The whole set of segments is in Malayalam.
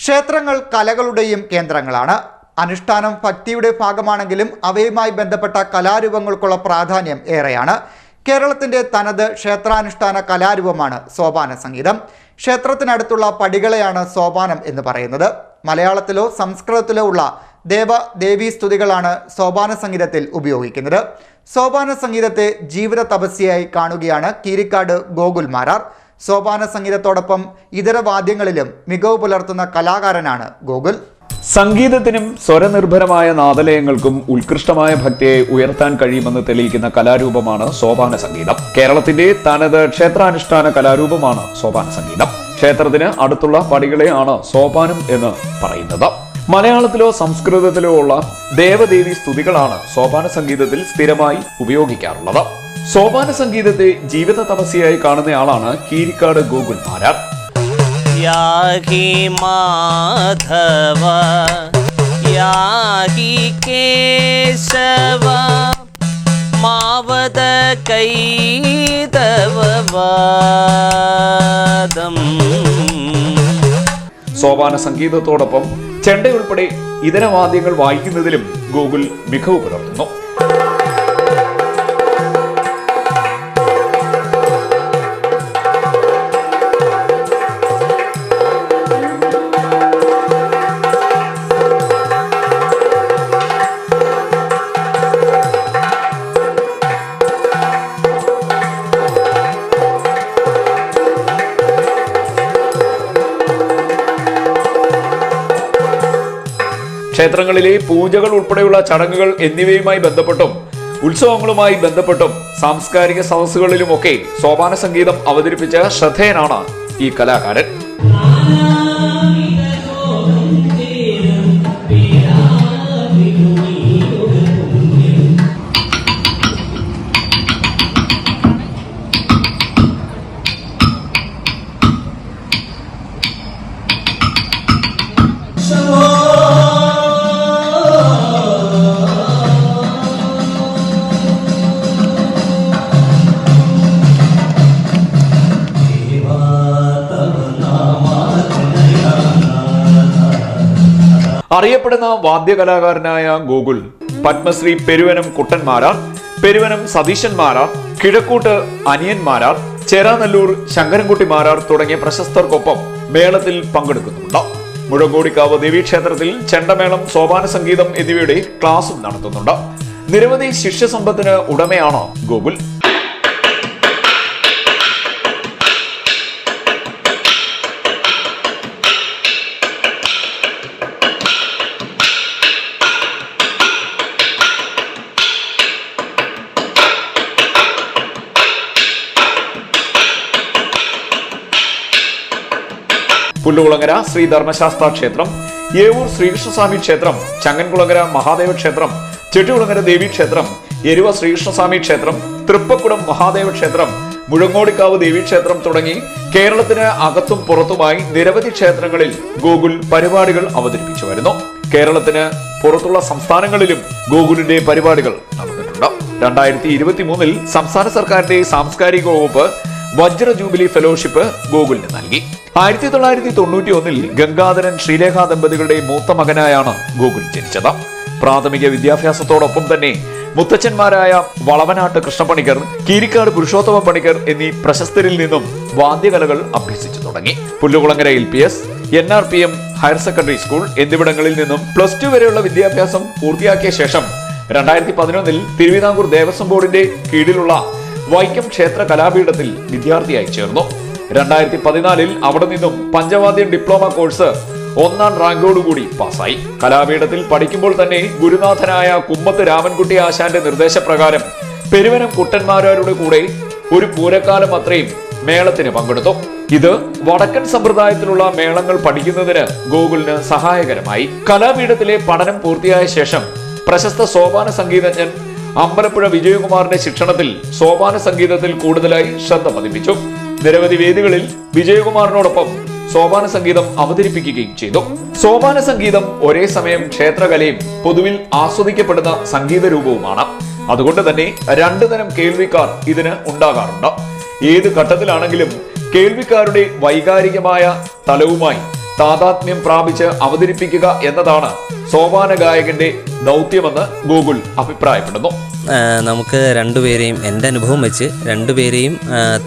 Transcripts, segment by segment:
ക്ഷേത്രങ്ങൾ കലകളുടെയും കേന്ദ്രങ്ങളാണ്. അനുഷ്ഠാനം ഭക്തിയുടെ ഭാഗമാണെങ്കിലും അവയുമായി ബന്ധപ്പെട്ട കലാരൂപങ്ങൾക്കുള്ള പ്രാധാന്യം ഏറെയാണ്. കേരളത്തിന്റെ തനത് ക്ഷേത്രാനുഷ്ഠാന കലാരൂപമാണ് സോപാന സംഗീതം. ക്ഷേത്രത്തിനടുത്തുള്ള പടികളെയാണ് സോപാനം എന്ന് പറയുന്നത്. മലയാളത്തിലോ സംസ്കൃതത്തിലോ ഉള്ള ദേവ ദേവീ സ്തുതികളാണ് സോപാന സംഗീതത്തിൽ ഉപയോഗിക്കുന്നത്. സോപാന സംഗീതത്തെ ജീവിത തപസ്യയായി കാണുകയാണ് കീരിക്കാട് ഗോകുൽ മാരാർ. സോപാന സംഗീതത്തോടൊപ്പം ഇതര വാദ്യങ്ങളിലും മികവ് പുലർത്തുന്ന കലാകാരനാണ് ഗോകുൽ. സംഗീതത്തിനും സ്വരനിർഭരമായ നാദലയങ്ങൾക്കും ഉത്കൃഷ്ടമായ ഭക്തിയെ ഉയർത്താൻ കഴിയുമെന്ന് തെളിയിക്കുന്ന കലാരൂപമാണ് സോപാന സംഗീതം. കേരളത്തിന്റെ തനത് ക്ഷേത്രാനുഷ്ഠാന കലാരൂപമാണ് സോപാന സംഗീതം. ക്ഷേത്രത്തിന് അടുത്തുള്ള പടികളെയാണ് സോപാനം എന്ന് പറയുന്നത്. മലയാളത്തിലോ സംസ്കൃതത്തിലോ ഉള്ള ദേവദേവി സ്തുതികളാണ് സോപാന സംഗീതത്തിൽ സ്ഥിരമായി ഉപയോഗിക്കാറുള്ളത്. സോപാന സംഗീതത്തെ ജീവിത തപസ്യയായി കാണുന്നയാളാണ് കീരിക്കാട് ഗോകുൽ മാരാർ മാധവ യാഹി കേശവ മാവത കൈതവവാദം. സോപാന സംഗീതത്തോടൊപ്പം ചെണ്ടയുൾപ്പെടെ ഇതരവാദ്യങ്ങൾ വാദ്യങ്ങൾ വായിക്കുന്നതിലും ഗൂഗിൾ മികവ് പുലർത്തുന്നു. ക്ഷേത്രങ്ങളിലെ പൂജകൾ ഉൾപ്പെടെയുള്ള ചടങ്ങുകൾ എന്നിവയുമായി ബന്ധപ്പെട്ടും ഉത്സവങ്ങളുമായി ബന്ധപ്പെട്ടും സാംസ്കാരിക സദസ്സുകളിലുമൊക്കെ സോപാന സംഗീതം അവതരിപ്പിച്ച ശ്രദ്ധേയനാണ് ഈ കലാകാരൻ. അറിയപ്പെടുന്ന വാദ്യകലാകാരനായ ഗോകുൽ പത്മശ്രീ പെരുവനം കുട്ടന്മാരാർ പെരുവനം സതീശന്മാരാർ കിഴക്കൂട്ട് അനിയന്മാരാർ ചേരാനല്ലൂർ ശങ്കരൻകുട്ടിമാരാർ തുടങ്ങിയ പ്രശസ്തർക്കൊപ്പം മേളത്തിൽ പങ്കെടുക്കുന്നുണ്ട് മുഴങ്കോടിക്കാവ് ദേവീക്ഷേത്രത്തിൽ ചെണ്ടമേളം സോപാന സംഗീതം എന്നിവയുടെ ക്ലാസും നടത്തുന്നുണ്ട്. നിരവധി ശിഷ്യസമ്പത്തിന് ഉടമയാണ് ഗോകുൽ പുല്ലുകുളങ്ങര ശ്രീ ധർമ്മശാസ്ത്ര ക്ഷേത്രം ഏവൂർ ശ്രീകൃഷ്ണസ്വാമി ക്ഷേത്രം ചങ്ങൻകുളങ്ങര മഹാദേവ ക്ഷേത്രം ചെട്ടികുളങ്ങര ദേവി ക്ഷേത്രം എരുവ ശ്രീകൃഷ്ണസ്വാമി ക്ഷേത്രം തൃപ്പക്കുടം മഹാദേവ ക്ഷേത്രം മുഴങ്ങോടിക്കാവ് ദേവീക്ഷേത്രം തുടങ്ങി കേരളത്തിന് അകത്തും പുറത്തുമായി നിരവധി ക്ഷേത്രങ്ങളിൽ ഗോകുൽ പരിപാടികൾ അവതരിപ്പിച്ചു വരുന്നു. കേരളത്തിന് പുറത്തുള്ള സംസ്ഥാനങ്ങളിലും ഗോകുലിന്റെ പരിപാടികൾ നടന്നിട്ടുണ്ട്. രണ്ടായിരത്തി ഇരുപത്തി മൂന്നിൽ സംസ്ഥാന സർക്കാരിന്റെ സാംസ്കാരിക വകുപ്പ് വജ്ര ജൂബിലി ഫെലോഷിപ്പ് ഗോകുലിന് നൽകി. ആയിരത്തി തൊള്ളായിരത്തി തൊണ്ണൂറ്റി ഒന്നിൽ ഗംഗാധരൻ ശ്രീലേഖ ദമ്പതികളുടെ മൂത്ത മകനായാണ് ഗോകുൽ ജനിച്ചത്. പ്രാഥമിക വിദ്യാഭ്യാസത്തോടൊപ്പം തന്നെ മുത്തച്ഛന്മാരായ വളവനാട്ട് കൃഷ്ണപണിക്കർ കീരിക്കാട് പുരുഷോത്തമ പണിക്കർ എന്നീ പ്രശസ്തരിൽ നിന്നും വാദ്യകലകൾ അഭ്യസിച്ചു തുടങ്ങി. Pullukulangara L P S N R P M higher secondary school എന്നിവിടങ്ങളിൽ നിന്നും പ്ലസ് ടു വരെയുള്ള വിദ്യാഭ്യാസം പൂർത്തിയാക്കിയ ശേഷം രണ്ടായിരത്തി പതിനൊന്നിൽ തിരുവിതാംകൂർ ദേവസ്വം ബോർഡിന്റെ കീഴിലുള്ള വൈക്കം ക്ഷേത്ര കലാപീഠത്തിൽ വിദ്യാർത്ഥിയായി ചേർന്നു. രണ്ടായിരത്തി പതിനാലിൽ അവിടെ നിന്നും പഞ്ചവാദ്യം ഡിപ്ലോമ കോഴ്സ് ഒന്നാം റാങ്കോടുകൂടി പാസ്സായി. കലാപീഠത്തിൽ പഠിക്കുമ്പോൾ തന്നെ ഗുരുനാഥനായ കുമ്പത്ത് രാമൻകുട്ടി ആശാന്റെ നിർദ്ദേശപ്രകാരം പെരുവനം കുട്ടന്മാരുടെ കൂടെ ഒരു പൂരക്കാലം അത്രയും മേളത്തിന് പങ്കെടുത്തു. ഇത് വടക്കൻ സമ്പ്രദായത്തിലുള്ള മേളങ്ങൾ പഠിക്കുന്നതിന് ഗോകുലിന് സഹായകരമായി. കലാപീഠത്തിലെ പഠനം പൂർത്തിയായ ശേഷം പ്രശസ്ത സോപാന സംഗീതജ്ഞൻ അമ്പലപ്പുഴ വിജയകുമാറിന്റെ ശിക്ഷണത്തിൽ സോപാന സംഗീതത്തിൽ കൂടുതലായി ശ്രദ്ധ പതിപ്പിച്ചു. നിരവധി വേദികളിൽ വിജയകുമാറിനോടൊപ്പം സോപാന സംഗീതം അവതരിപ്പിക്കുകയും ചെയ്തു. സോപാന സംഗീതം ഒരേ സമയം ക്ഷേത്രകലയും പൊതുവിൽ ആസ്വദിക്കപ്പെടുന്ന സംഗീത രൂപവുമാണ്. അതുകൊണ്ട് തന്നെ രണ്ടു തരം കേൾവിക്കാർ ഇതിന് ഉണ്ടാകാറുണ്ട്. ഏത് ഘട്ടത്തിലാണെങ്കിലും കേൾവിക്കാരുടെ വൈകാരികമായ തലവുമായി താതാത്മ്യം പ്രാപിച്ച് അവതരിപ്പിക്കുക എന്നതാണ് സോപാന ഗായകന്റെ ദൗത്യമെന്ന് ഗൂഗിൾ അഭിപ്രായപ്പെടുന്നു. നമുക്ക് രണ്ടുപേരെയും എന്റെ അനുഭവം വെച്ച് രണ്ടുപേരെയും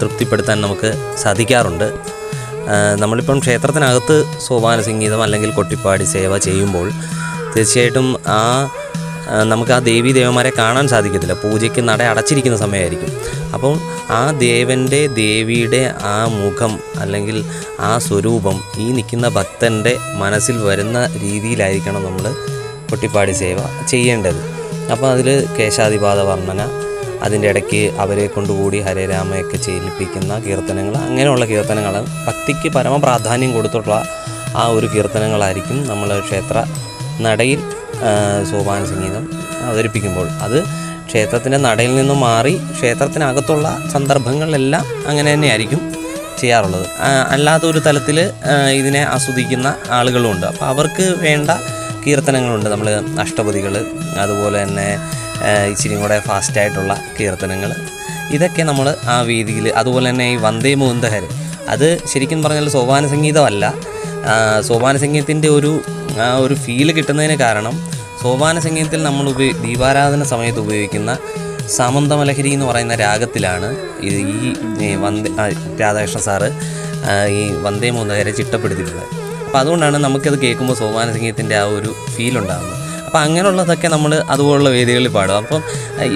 തൃപ്തിപ്പെടുത്താൻ നമുക്ക് സാധിക്കാറുണ്ട്. നമ്മളിപ്പം ക്ഷേത്രത്തിനകത്ത് സോപാന സംഗീതം അല്ലെങ്കിൽ കൊട്ടിപ്പാടി സേവ ചെയ്യുമ്പോൾ തീർച്ചയായിട്ടും ആ നമുക്ക് ആ ദേവീ ദേവന്മാരെ കാണാൻ സാധിക്കത്തില്ല. പൂജയ്ക്ക് നട അടച്ചിരിക്കുന്ന സമയമായിരിക്കും. അപ്പോൾ ആ ദേവന്റെ ദേവിയുടെ ആ മുഖം അല്ലെങ്കിൽ ആ സ്വരൂപം ഈ നിൽക്കുന്ന ഭക്തന്റെ മനസ്സിൽ വരുന്ന രീതിയിലായിരിക്കണം നമ്മൾ കൊട്ടിപ്പാടി സേവ ചെയ്യേണ്ടത്. അപ്പോൾ അതിൽ കേശാതിപാത വർണന അതിന്റെ ഇടയ്ക്ക് അവരെ കൊണ്ടുകൂടി ഹരേ രാമയൊക്കെ ചെയ്യിപ്പിക്കുന്ന കീർത്തനങ്ങൾ അങ്ങനെയുള്ള കീർത്തനങ്ങൾ. ഭക്തിക്ക് പരമ പ്രാധാന്യം കൊടുത്തിട്ടുള്ള ആ ഒരു കീർത്തനങ്ങളായിരിക്കും നമ്മൾ ക്ഷേത്ര നടയിൽ സോപാന സംഗീതം അവതരിപ്പിക്കുമ്പോൾ. അത് ക്ഷേത്രത്തിന്റെ നടയിൽ നിന്നും മാറി ക്ഷേത്രത്തിനകത്തുള്ള സന്ദർഭങ്ങളിലെല്ലാം അങ്ങനെ തന്നെയായിരിക്കും ചെയ്യാറുള്ളത്. അല്ലാത്തൊരു തലത്തിൽ ഇതിനെ ആസ്വദിക്കുന്ന ആളുകളുമുണ്ട് അപ്പോൾ അവർക്ക് വേണ്ട കീർത്തനങ്ങളുണ്ട് നമ്മൾ അഷ്ടപതികൾ അതുപോലെ തന്നെ ഇച്ചിരി കൂടെ ഫാസ്റ്റായിട്ടുള്ള കീർത്തനങ്ങൾ. ഇതൊക്കെ നമ്മൾ ആ വേദിയിൽ അതുപോലെ തന്നെ ഈ വന്ദേ മുകുന്ദഹർ അത് ശരിക്കും പറഞ്ഞാൽ സോപാന സംഗീതമല്ല. സോപാന സംഗീതത്തിന്റെ ഒരു ഒരു ഫീൽ കിട്ടുന്നതിന് കാരണം സോപാന സംഗീതത്തിൽ നമ്മൾ ഉപയോഗി ദീപാരാധന സമയത്ത് ഉപയോഗിക്കുന്ന സാമന്തമലഹരി എന്ന് പറയുന്ന രാഗത്തിലാണ് ഇത് ഈ വന്ദേ രാധാകൃഷ്ണ സാറ് ഈ വന്ദേ മുകുന്ദഹരെ ചിട്ടപ്പെടുത്തിയിട്ടുള്ളത്. അപ്പോൾ അതുകൊണ്ടാണ് നമുക്കത് കേൾക്കുമ്പോൾ സോപാന സംഗീതത്തിന്റെ ആ ഒരു ഫീൽ ഉണ്ടാകുന്നത് അപ്പോൾ അങ്ങനെയുള്ളതൊക്കെ നമ്മൾ അതുപോലുള്ള വേദികളിൽ പാടും. അപ്പം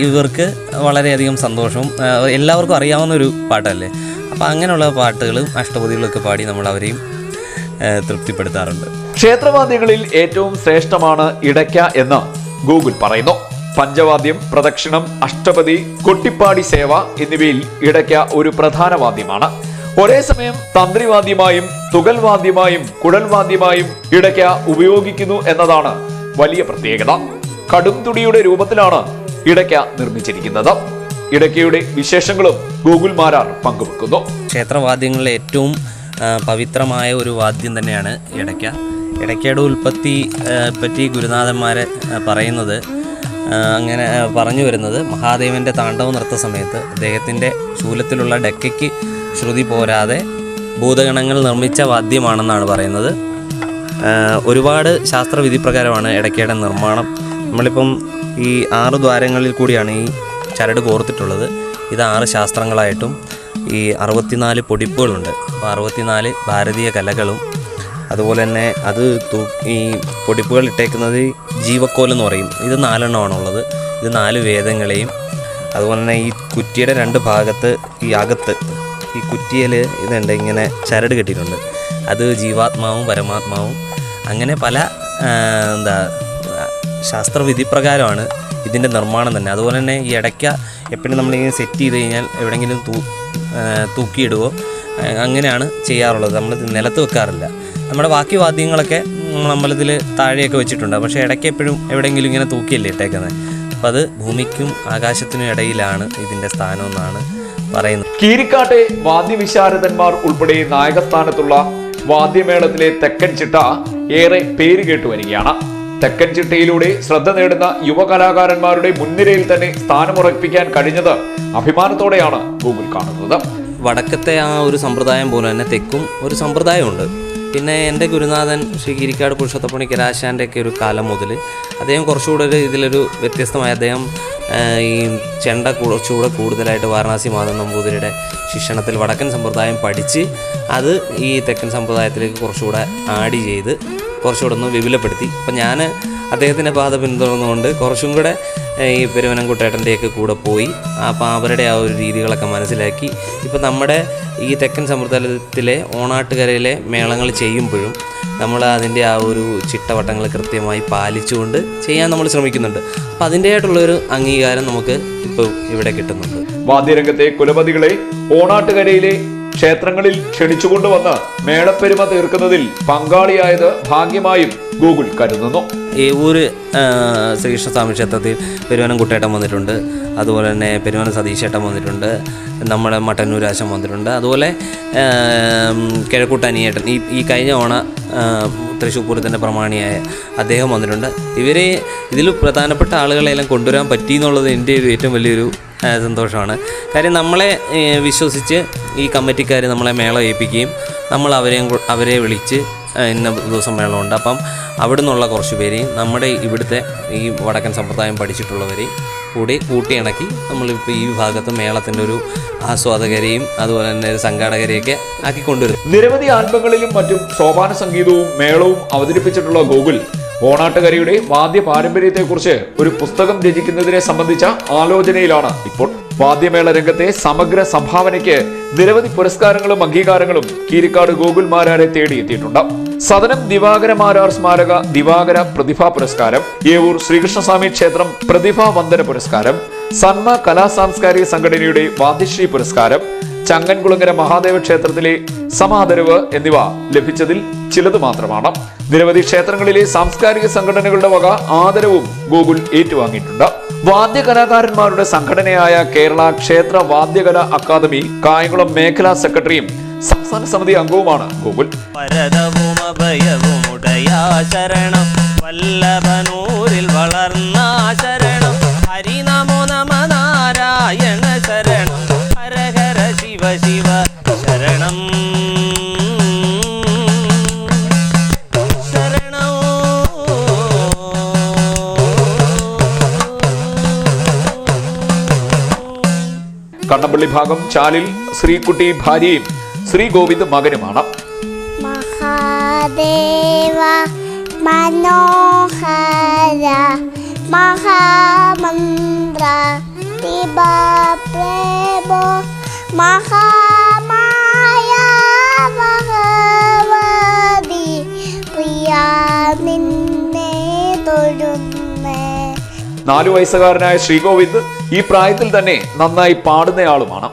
ഇവർക്ക് വളരെയധികം സന്തോഷവും എല്ലാവർക്കും അറിയാവുന്ന ഒരു പാട്ടല്ലേ? അപ്പോൾ അങ്ങനെയുള്ള പാട്ടുകളും അഷ്ടപതികളൊക്കെ പാടി നമ്മൾ അവരെയും തൃപ്തിപ്പെടുത്താറുണ്ട്. ക്ഷേത്രവാദികളിൽ ഏറ്റവും ശ്രേഷ്ഠമാണ് ഇടയ്ക്ക എന്ന് ഗൂഗിൾ പറയുന്നു. പഞ്ചവാദ്യം പ്രദക്ഷിണം അഷ്ടപതി കൊട്ടിപ്പാടി സേവ എന്നിവയിൽ ഇടയ്ക്ക ഒരു പ്രധാന വാദ്യമാണ്. ഒരേ സമയം തന്ത്രിവാദ്യമായും തുകൽവാദ്യമായും കുഴൽവാദ്യമായും ഇടയ്ക്ക ഉപയോഗിക്കുന്നു എന്നതാണ് വലിയ പ്രത്യേകത. കടും തുടിയുടെ രൂപത്തിലാണ് ഇടയ്ക്ക നിർമ്മിച്ചിരിക്കുന്നത്. ഇടയ്ക്കയുടെ വിശേഷങ്ങളും ഗൂഗിൾ മാരാർ പങ്കുവെക്കുന്നു. ക്ഷേത്രവാദ്യങ്ങളിലെ ഏറ്റവും പവിത്രമായ ഒരു വാദ്യം തന്നെയാണ് ഇടയ്ക്ക. ഇടയ്ക്കയുടെ ഉൽപ്പത്തി പറ്റി ഗുരുനാഥന്മാരെ പറയുന്നത് അങ്ങനെ പറഞ്ഞു വരുന്നത് മഹാദേവന്റെ താണ്ഡവ നൃത്ത സമയത്ത് അദ്ദേഹത്തിന്റെ ശൂലത്തിലുള്ള ഡെക്കയ്ക്ക് ശ്രുതി പോരാതെ ഭൂതഗണങ്ങൾ നിർമ്മിച്ച വാദ്യമാണെന്നാണ് പറയുന്നത്. ഒരുപാട് ശാസ്ത്രവിധി പ്രകാരമാണ് ഇടയ്ക്കയുടെ നിർമ്മാണം. നമ്മളിപ്പം ഈ ആറ് ദ്വാരങ്ങളിൽ കൂടിയാണ് ഈ ചരട് കോർത്തിട്ടുള്ളത്. ഇത് ആറ് ശാസ്ത്രങ്ങളായിട്ടും ഈ അറുപത്തിനാല് പൊടിപ്പുകളുണ്ട്. അപ്പോൾ അറുപത്തിനാല് ഭാരതീയ കലകളും. അതുപോലെ തന്നെ അത് ഈ പൊടിപ്പുകൾ ഇട്ടേക്കുന്നത് ജീവക്കോൽ എന്ന് പറയും. ഇത് നാലെണ്ണമാണുള്ളത്. ഇത് നാല് വേദങ്ങളെയും അതുപോലെ തന്നെ ഈ കുറ്റിയുടെ രണ്ട് ഭാഗത്ത് ഈ അകത്ത് ഈ കുറ്റിയിൽ ഇതുണ്ട് ഇങ്ങനെ ചരട് കെട്ടിയിട്ടുണ്ട്. അത് ജീവാത്മാവും പരമാത്മാവും. അങ്ങനെ പല എന്താ ശാസ്ത്രവിധി പ്രകാരമാണ് ഇതിന്റെ നിർമ്മാണം തന്നെ. അതുപോലെ തന്നെ ഈ ഇടയ്ക്ക എപ്പോഴും നമ്മളിങ്ങനെ സെറ്റ് ചെയ്ത് കഴിഞ്ഞാൽ എവിടെയെങ്കിലും തൂ തൂക്കിയിടുവോ അങ്ങനെയാണ് ചെയ്യാറുള്ളത്. നമ്മൾ നിലത്ത് വെക്കാറില്ല. നമ്മുടെ ബാക്കി വാദ്യങ്ങളൊക്കെ നമ്മൾ നമ്മളിതിൽ താഴെയൊക്കെ വെച്ചിട്ടുണ്ട്. പക്ഷേ ഇടയ്ക്ക് എപ്പോഴും എവിടെയെങ്കിലും ഇങ്ങനെ തൂക്കിയല്ലേ ഇട്ടേക്കുന്നത് അപ്പോൾ അത് ഭൂമിക്കും ആകാശത്തിനും ഇടയിലാണ് ഇതിന്റെ സ്ഥാനം എന്നാണ് പറയുന്നത് കീരിക്കാട്ടെ വാദ്യവിശാരദന്മാർ ഉൾപ്പെടെ നായകസ്ഥാനത്തുള്ള വാദ്യമേളത്തിലെ തെക്കൻ ചിട്ട ഏറെ പേര് കേട്ടു വരികയാണ്. തെക്കൻ ചിട്ടയിലൂടെ ശ്രദ്ധ നേടുന്ന യുവകലാകാരന്മാരുടെ മുൻനിരയിൽ തന്നെ സ്ഥാനമുറപ്പിക്കാൻ കഴിഞ്ഞത് അഭിമാനത്തോടെയാണ് ഗൂഗിൾ കാണുന്നത്. വടക്കത്തെ ആ ഒരു സമ്പ്രദായം പോലെ തന്നെ തെക്കും ഒരു സമ്പ്രദായമുണ്ട്. പിന്നെ എന്റെ ഗുരുനാഥൻ ശ്രീ ഗിരിക്കാട് പുരുഷത്തപ്പണി കരാശാന്റെയൊക്കെ ഒരു കാലം മുതൽ അദ്ദേഹം കുറച്ചുകൂടെ ഒരു ഇതിലൊരു വ്യത്യസ്തമായ അദ്ദേഹം ഈ ചെണ്ട കുറച്ചുകൂടെ കൂടുതലായിട്ട് വാരണാസി മാധവ നമ്പൂതിരിയുടെ ശിക്ഷണത്തിൽ വടക്കൻ സമ്പ്രദായം പഠിച്ച് അത് ഈ തെക്കൻ സമ്പ്രദായത്തിലേക്ക് കുറച്ചുകൂടെ ആഡ് ചെയ്ത് കുറച്ചുകൂടെ ഒന്ന് വിപുലപ്പെടുത്തി. അപ്പം ഞാൻ അദ്ദേഹത്തിന്റെ പാത പിന്തുടർന്നുകൊണ്ട് കുറച്ചും കൂടെ ഈ പെരുവനംകുട്ടേട്ടന്റെയൊക്കെ കൂടെ പോയി. അപ്പോൾ അവരുടെ ആ ഒരു രീതികളൊക്കെ മനസ്സിലാക്കി. ഇപ്പോൾ നമ്മുടെ ഈ തെക്കൻ സമ്പ്രദായത്തിലെ ഓണാട്ടുകരയിലെ മേളങ്ങൾ ചെയ്യുമ്പോഴും നമ്മൾ അതിന്റെ ആ ഒരു ചിട്ടവട്ടങ്ങൾ കൃത്യമായി പാലിച്ചുകൊണ്ട് ചെയ്യാൻ നമ്മൾ ശ്രമിക്കുന്നുണ്ട്. അപ്പം അതിന്റെതായിട്ടുള്ളൊരു അംഗീകാരം നമുക്ക് ഇപ്പോൾ ഇവിടെ കിട്ടുന്നുണ്ട്. വാദ്യരംഗത്തെ കുലപതികളെ ഓണാട്ടുകരയിലെ ക്ഷേത്രങ്ങളിൽ ക്ഷണിച്ചുകൊണ്ടുവന്ന് മേളപ്പെരുമ തീർക്കുന്നതിൽ പങ്കാളിയായത് ഭാഗ്യമായും ഗൂഗിൾ കരുതുന്നു. ഏവൂര് ശ്രീകൃഷ്ണസ്വാമി ക്ഷേത്രത്തിൽ പെരുവനം കുട്ടേട്ടൻ വന്നിട്ടുണ്ട്. അതുപോലെ തന്നെ പെരുവനം സതീശേട്ടൻ വന്നിട്ടുണ്ട്. നമ്മുടെ മട്ടന്നൂരാശം വന്നിട്ടുണ്ട്. അതുപോലെ കിഴക്കൂട്ടനിയേട്ടൻ കിഴക്കൂട്ട് ഈ ഈ കഴിഞ്ഞ ഓണ തൃശ്ശൂർ പൂരത്തിന്റെ പ്രമാണിയായ അദ്ദേഹം വന്നിട്ടുണ്ട്. ഇവരെ ഇതിൽ പ്രധാനപ്പെട്ട ആളുകളെല്ലാം കൊണ്ടുവരാൻ പറ്റി എന്നുള്ളത് എന്റെ ഒരു ഏറ്റവും വലിയൊരു സന്തോഷമാണ്. കാര്യം നമ്മളെ വിശ്വസിച്ച് ഈ കമ്മിറ്റിക്കാർ നമ്മളെ മേള ഏൽപ്പിക്കുകയും നമ്മൾ അവരെയും അവരെ വിളിച്ച് ഇന്ന ദിവസം മേളമുണ്ട്. അപ്പം അവിടെ നിന്നുള്ള കുറച്ച് പേരെയും നമ്മുടെ ഇവിടുത്തെ ഈ വടക്കൻ സമ്പ്രദായം പഠിച്ചിട്ടുള്ളവരെയും കൂടി കൂട്ടിയിണക്കി നമ്മളിപ്പോൾ ഈ ഭാഗത്ത് മേളത്തിന്റെ ഒരു ആസ്വാദകരെയും അതുപോലെ തന്നെ സംഘാടകരെയൊക്കെ ആക്കിക്കൊണ്ടുവരും നിരവധി ആൽബങ്ങളിലും മറ്റും സോപാന സംഗീതവും മേളവും അവതരിപ്പിച്ചിട്ടുള്ള ഗോകുൽ ഓണാട്ടുകരയുടെ വാദ്യ പാരമ്പര്യത്തെക്കുറിച്ച് ഒരു പുസ്തകം രചിക്കുന്നതിനെ സംബന്ധിച്ച ആലോചനയിലാണ്. ഇപ്പോൾ വാദ്യമേള രംഗത്തെ സമഗ്ര സംഭാവനയ്ക്ക് നിരവധി പുരസ്കാരങ്ങളും അംഗീകാരങ്ങളും കീരിക്കാട് ഗോകുൽ മാരാരെ തേടിയെത്തിയിട്ടുണ്ട് സദനം ദിവാകര മാരാർ സ്മാരക ദിവാകര പ്രതിഭാ പുരസ്കാരം ഏവൂർ ശ്രീകൃഷ്ണസ്വാമി ക്ഷേത്രം പ്രതിഭാ വന്ദന പുരസ്കാരം സന്മ കലാ സാംസ്കാരിക സംഘടനയുടെ വാദ്യശ്രീ പുരസ്കാരം ചങ്ങൻകുളങ്ങര മഹാദേവ ക്ഷേത്രത്തിലെ സമാദരവ് എന്നിവ ലഭിച്ചതിൽ ചിലത് മാത്രമാണ്. നിരവധി ക്ഷേത്രങ്ങളിലെ സാംസ്കാരിക സംഘടനകളുടെ വക ആദരവും ഗോകുൽ ഏറ്റുവാങ്ങിയിട്ടുണ്ട്. വാദ്യ കലാകാരന്മാരുടെ സംഘടനയായ കേരള ക്ഷേത്ര വാദ്യകല അക്കാദമി കായംകുളം മേഖലാ സെക്രട്ടറിയും സംസ്ഥാന സമിതി അംഗവുമാണ് ശരണം വല്ലഭനൂരിൽ വളർന്ന ശരണം ഹരിനമോ ശരണം. കണ്ണപ്പള്ളി കണ്ണമ്പള്ളി ഭാഗം ചാലിൽ ശ്രീകുട്ടി ഭാര്യയും ശ്രീ ഗോവിന്ദ് മകനുമാണ്. മഹാദേവ മനോഹര മഹാമന്ത്ര പ്രേമോ നാലു വയസ്സുകാരനായ ശ്രീകോവിന്ദ് ഈ പ്രായത്തിൽ തന്നെ നന്നായി പാടുന്നയാളുമാണ്.